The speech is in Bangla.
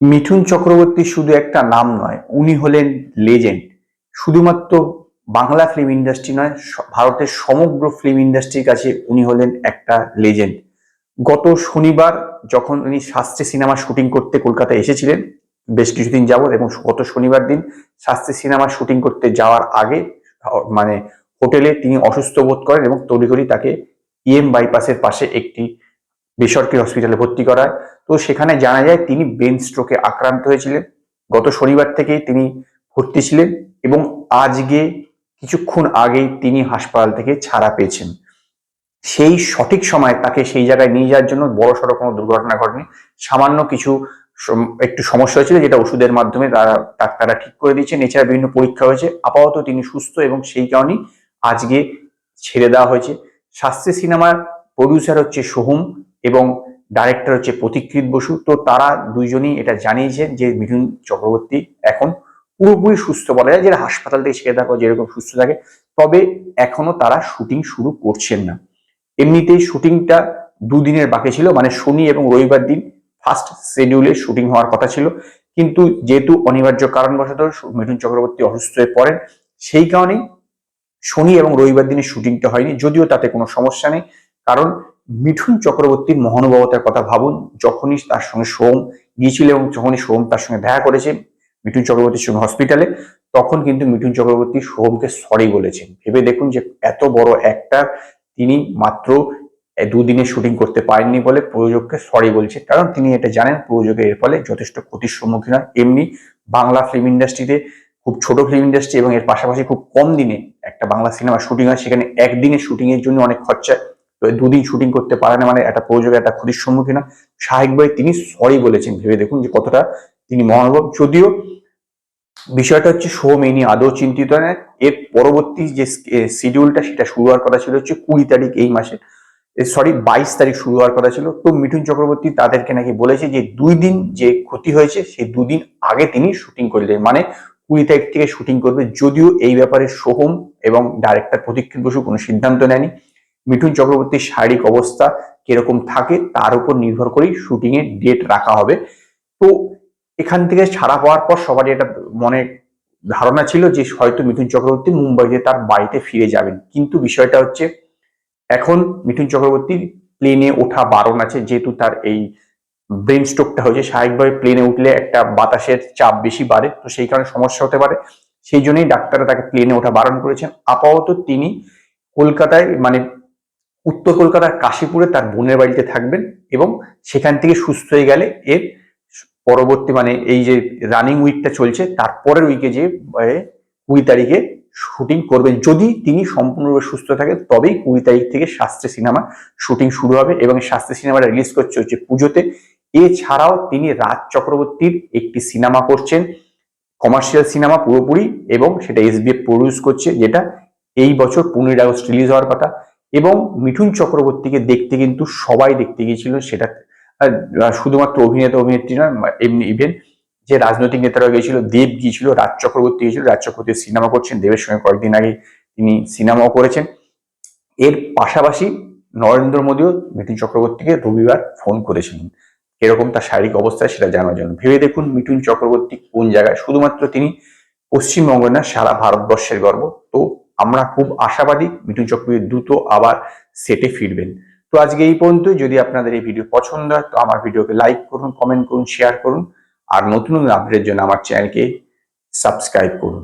মিঠুন চক্রবর্তী শুধু একটা নাম নয়, উনি হলেন লেজেন্ড শুধুমাত্র বাংলা ফিল্ম ইন্ডাস্ট্রি নয় ভারতের সমগ্র ফিল্ম ইন্ডাস্ট্রির কাছে উনি হলেন একটা লেজেন্ড গত শনিবার যখন উনি শাস্ত্রী সিনেমা শুটিং করতে কলকাতায় এসেছিলেন, বেশ কিছুদিন যাবত এবং গত শনিবার দিন শাস্ত্রী সিনেমা শুটিং করতে যাওয়ার আগে মানে হোটেলে তিনি অসুস্থ বোধ করেন এবং তড়িঘড়ি তাকে ইএম বাইপাসের পাশে একটি বেসরকারি হসপিটালে ভর্তি করা হয় তো সেখানে জানা যায় তিনি ব্রেন স্ট্রোকে আক্রান্ত হয়েছিলেন। গত শনিবার থেকেই তিনি ভর্তি ছিলেন এবং আজকে কিছুক্ষণ আগেই তিনি হাসপাতাল থেকে ছাড়া পেয়েছেন। সেই সঠিক সময় তাকে সেই জায়গায় নিয়ে যাওয়ার জন্য বড় সড়ো কোনো দুর্ঘটনা ঘটেনি। সামান্য কিছু একটু সমস্যা হয়েছিল যেটা ওষুধের মাধ্যমে তারা ডাক্তাররা ঠিক করে দিয়েছেন। এছাড়া বিভিন্ন পরীক্ষা হয়েছে। আপাতত তিনি সুস্থ এবং সেই কারণেই আজকে ছেড়ে দেওয়া হয়েছে। শাস্ত্রী সিনেমার প্রডিউসার হচ্ছে সোহম। এবং ডাইরেক্টর হচ্ছে প্রতীকৃত বসু। তো তারা দুইজনই এটা জানিয়েছেন যে মিঠুন চক্রবর্তী এখন পুরোপুরি সুস্থ বলা যায়। যেটা হাসপাতাল থেকে ছেড়ে পর যেরকম সুস্থ থাকে। তবে এখনও তারা শুটিং শুরু করছেন না। এমনিতেই শুটিংটা দুদিনের বাকি ছিল মানে শনি এবং রবিবার দিন ফার্স্ট শিডিউলে শুটিং হওয়ার কথা ছিল। কিন্তু যেহেতু অনিবার্য কারণবশত মিঠুন চক্রবর্তী অসুস্থ হয়ে পড়েন, সেই কারণেই শনি এবং রবিবার দিনে শুটিংটা হয়নি। যদিও তাতে কোনো সমস্যা নেই। কারণ মিঠুন চক্রবর্তীর মহানুভবতার কথা ভাবুন। যখনই তার সঙ্গে সোম গিয়েছিল এবং যখনই সোম তার সঙ্গে দেখা করেছে মিঠুন চক্রবর্তীর সঙ্গে হসপিটালে তখন কিন্তু মিঠুন চক্রবর্তী সোমকে সরি বলেছেন। ভেবে দেখুন যে এত বড় একটা তিনি মাত্র দুদিনে শুটিং করতে পারেননি বলে প্রযোজককে সরি বলছে। কারণ তিনি এটা জানেন, প্রযোজকের এর ফলে যথেষ্ট ক্ষতির সম্মুখীন হয় এমনি বাংলা ফিল্ম ইন্ডাস্ট্রিতে খুব ছোট ফিল্ম ইন্ডাস্ট্রি এবং এর পাশাপাশি খুব কম দিনে একটা বাংলা সিনেমা শুটিং হয়। সেখানে একদিনে শুটিং এর জন্য অনেক খরচা দুদিন শুটিং করতে পারে না মানে একটা প্রযোজক একটা ক্ষতির সম্মুখীন হয় ভাই, তিনি সরি বলেছেন, ভেবে দেখুন যে কতটা তিনি মহানুভব যদিও বিষয়টা হচ্ছে সোম এই নিয়ে আদৌ চিন্তিত নয়। এর পরবর্তী যে শিডিউলটা সেটা শুরু হওয়ার কথা ছিল হচ্ছে কুড়ি তারিখ এই মাসে। সরি বাইশ তারিখ শুরু হওয়ার কথা ছিল। তো মিঠুন চক্রবর্তী তাদেরকে নাকি বলেছে যে দুই দিন যে ক্ষতি হয়েছে, সেই দুদিন আগে তিনি শুটিং করলেন মানে কুড়ি তারিখ থেকে শুটিং করবে। যদিও এই ব্যাপারে সোহম এবং ডাইরেক্টর প্রতীক্ষিত বসু কোনো সিদ্ধান্ত নেয়নি। মিঠুন চক্রবর্তীর শারীরিক অবস্থা কীরকম থাকে তার উপর নির্ভর করেই শুটিং ডেট রাখা হবে। তো এখান থেকে ছাড়া পাওয়ার পর সবারই একটা মনে ধারণা ছিল যে হয়তো মিঠুন চক্রবর্তী মুম্বাইতে তার বাড়িতে ফিরে যাবেন। কিন্তু বিষয়টা হচ্ছে, এখন মিঠুন চক্রবর্তীর প্লেনে ওঠা বারণ আছে, যেহেতু তার এই ব্রেন স্ট্রোকটা হয়েছে, স্বাভাবিকভাবে প্লেনে উঠলে একটা বাতাসের চাপ বেশি বাড়ে, তো সেই কারণে সমস্যা হতে পারে। সেই জন্যই ডাক্তাররা তাকে প্লেনে ওঠা বারণ করেছেন। আপাতত তিনি কলকাতায় মানে উত্তর কলকাতার কাশীপুরে তার বোনের বাড়িতে থাকবেন এবং সেখান থেকে সুস্থ হয়ে গেলে এর পরবর্তী মানে এই যে রানিং উইকটা চলছে তারপরের উইকে যে কুড়ি তারিখে শুটিং করবেন। যদি তিনি সম্পূর্ণরূপে সুস্থ থাকেন, তবেই কুড়ি তারিখ থেকে শাস্ত্রী সিনেমা শুটিং শুরু হবে এবং শাস্ত্রী সিনেমাটা রিলিজ করছে হচ্ছে পুজোতে। এছাড়াও তিনি রাজ চক্রবর্তীর একটি সিনেমা করছেন কমার্শিয়াল সিনেমা পুরোপুরি এবং সেটা এসবিএফ প্রডিউস করছে, যেটা এই বছর পনেরোই আগস্ট রিলিজ হওয়ার কথা। এবং মিঠুন চক্রবর্তীকে দেখতে কিন্তু সবাই দেখতে গিয়েছিল, সেটা শুধুমাত্র অভিনেতা, অভিনেত্রী নয় এমনি ইভেন যে রাজনৈতিক নেতারা গিয়েছিল, দেব গিয়েছিল, রাজ চক্রবর্তী গিয়েছিল, রাজ চক্রবর্তী সিনেমা করছেন, দেবের সঙ্গে কয়েকদিন আগে তিনি সিনেমাও করেছেন। এর পাশাপাশি নরেন্দ্র মোদীও মিঠুন চক্রবর্তীকে রবিবার ফোন করেছিলেন। এরকম তার শারীরিক অবস্থা সেটা জানার জন্য। ভেবে দেখুন মিঠুন চক্রবর্তী কোন জায়গায়, শুধুমাত্র তিনি পশ্চিমবঙ্গ না, সারা ভারতবর্ষের গর্ব। তো আমরা খুব আশাবাদী মিঠুন চক্রবর্তী দ্রুত আবার সেটে ফিরবেন। তো আজকে এই পর্যন্ত যদি আপনাদের এই ভিডিও পছন্দ হয়, তো আমার ভিডিওকে লাইক করুন কমেন্ট করুন শেয়ার করুন, আর নতুন নতুন আপডেটের জন্য আমার চ্যানেলকে সাবস্ক্রাইব করুন।